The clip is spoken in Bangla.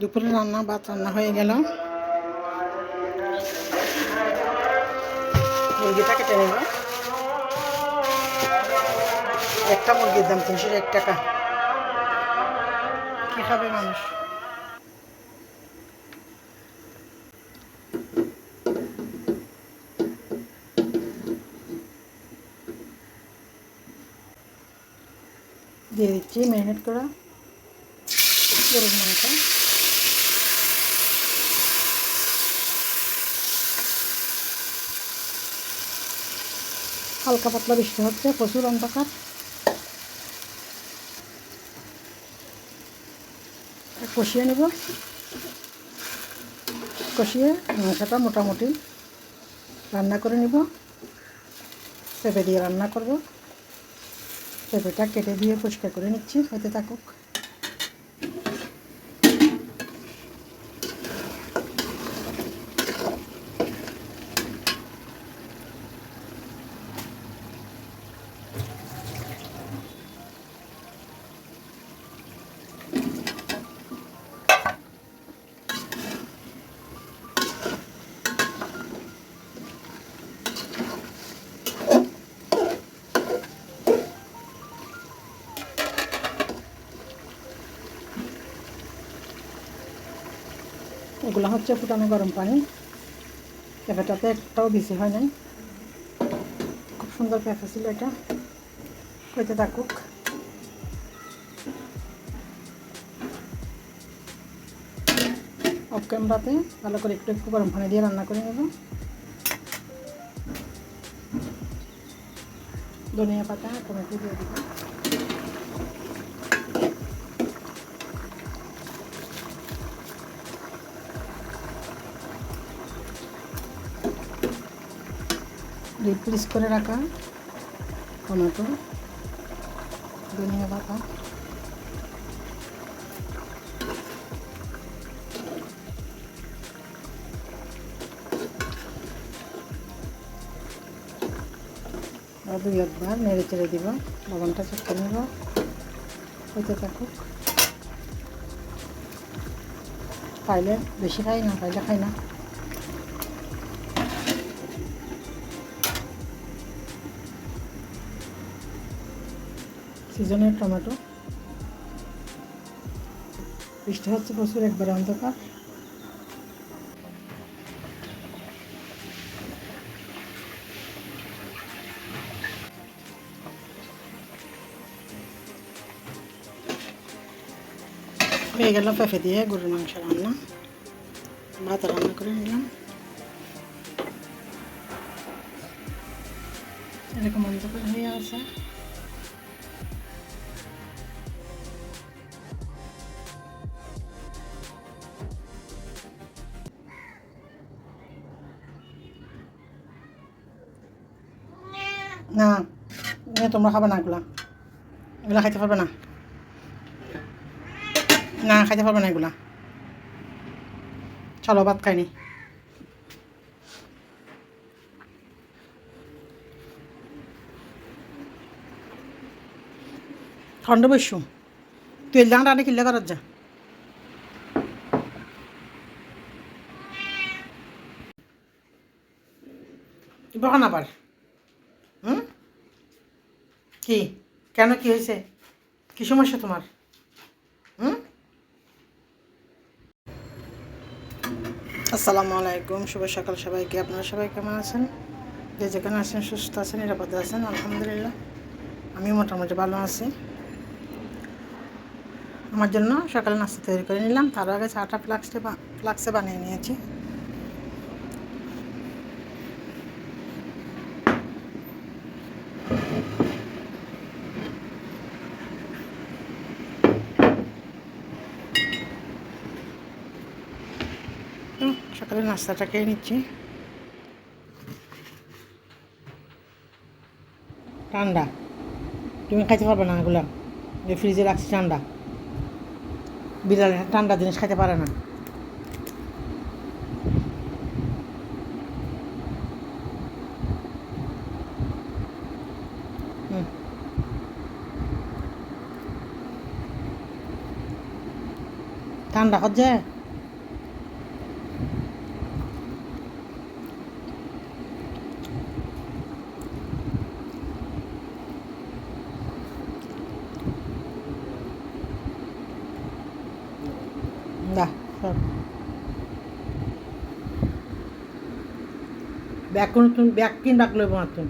দুপুরে রান্না, ভাত রান্না হয়ে গেল। মুরগিটা কেটে নেব একটা মুরগির দাম তিনশো ষাট টাকা। কি খাবে মানুষ? দিয়ে দিচ্ছি ম্যারিনেট করা গরুর মাংস। হালকা পাতলা বৃষ্টি হচ্ছে, প্রচুর অন্ধকার। কষিয়ে নেব। কষিয়ে মাংসটা মোটামুটি রান্না করে নিব। পেঁপে দিয়ে রান্না করব। পেঁপেটা কেটে দিয়ে পরিষ্কার করে নিচ্ছি, হতে থাকুক। এগুলো হচ্ছে ফুটানো গরম পানি। পেঁপেটাতে একটাও বেশি হয় নাই। খুব সুন্দর পেঁপে ছিল এটা। হইতে থাকুক। অফ ক্যামেরাতে ভালো করে একটু একটু গরম পানি দিয়ে রান্না করে নেব। ধনিয়া পাতা, টমেটো দিয়ে দিব ডিপ পিস করে রাখা, টমেটো, ধনিয়া পাতা। দুই একবার নেড়ে চেড়ে দিব। লবণটা চেক করে নেব। হইতে থাকুক। পাইলে বেশি খাই না, পাইলে খাই না। সিজনের টমেটো। বৃষ্টি হচ্ছে প্রচুর, একবারে অন্ধকার। হয়ে গেল পেঁপে দিয়ে গরুর মাংস রান্না। ভাত রান্না করে নিলাম। এরকম অন্ধকার হয়ে আছে। না তোমরা খাবে না এগুলা। এগুলা খাইতে পারবে না। না, খাইতে পারবে না এগুলা। চলো, ভাত খাইনি খণ্ড বসু তুই এল জানা কিল্লে করার যা। বকান আবার কি? কেন কি হয়েছে? কি সমস্যা তোমার? হুম? আসসালামু আলাইকুম, শুভ সকাল সবাইকে। আপনারা সবাই কেমন আছেন? যে যেখানে আছেন, সুস্থ আছেন, নিরাপদে আছেন, আলহামদুলিল্লাহ। আমি মোটামুটি ভালো আছি। আমার জন্য সকালে নাস্তা তৈরি করে নিলাম। তার আগে চাটা ফ্লাক্সে ফ্লাক্সে বানিয়ে নিয়েছি। সকালে নাস্তাটা খেয়ে নিচ্ছি। ঠান্ডা তুমি খাইতে পারবে না এগুলো। ফ্রিজে রাখছি ঠান্ডা বিড়ালে ঠান্ডা জিনিস খাইতে পারে না। ঠান্ডা হচ্ছে না ব্যাগ কোন তুমি ব্যাগ কিন রাখলে মাতুন